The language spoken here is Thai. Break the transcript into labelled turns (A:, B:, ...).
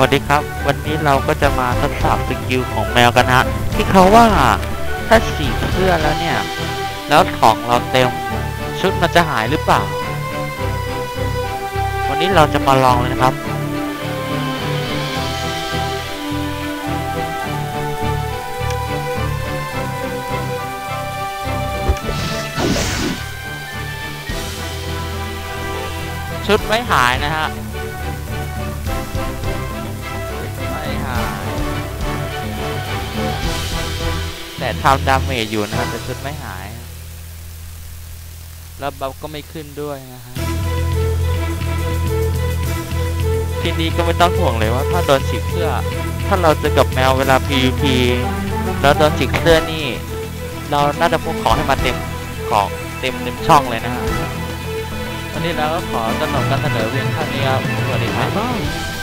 A: วัสดีครับ วันนี้เราก็จะมาทดสอบสกิลของแมวกันฮะที่เขาว่าถ้าฉีกเสื้อแล้วเนี่ย แล้วของเราเต็มชุดมันจะหายหรือเปล่า วันนี้เราจะมาลองเลยนะครับ ชุดไม่หายนะฮะ แต่ทำดาเมจอยู่นะครับแต่ชุดไม่หาย แล้วบัฟก็ไม่ขึ้นด้วยนะฮะทีนี้ก็ไม่ต้องห่วงเลยว่าถ้าโดนฉีกเสื้อ ถ้าเราจอกับแมวเวลา PVP แล้วโดนฉีกเสื้อนี่ เราน่าจะพกของให้มาเต็มของเต็มเต็มช่องเลยนะฮะวันนี้เราก็ขอสนอการเสนอเพียงเท่านี้ครับสวัสดีครับ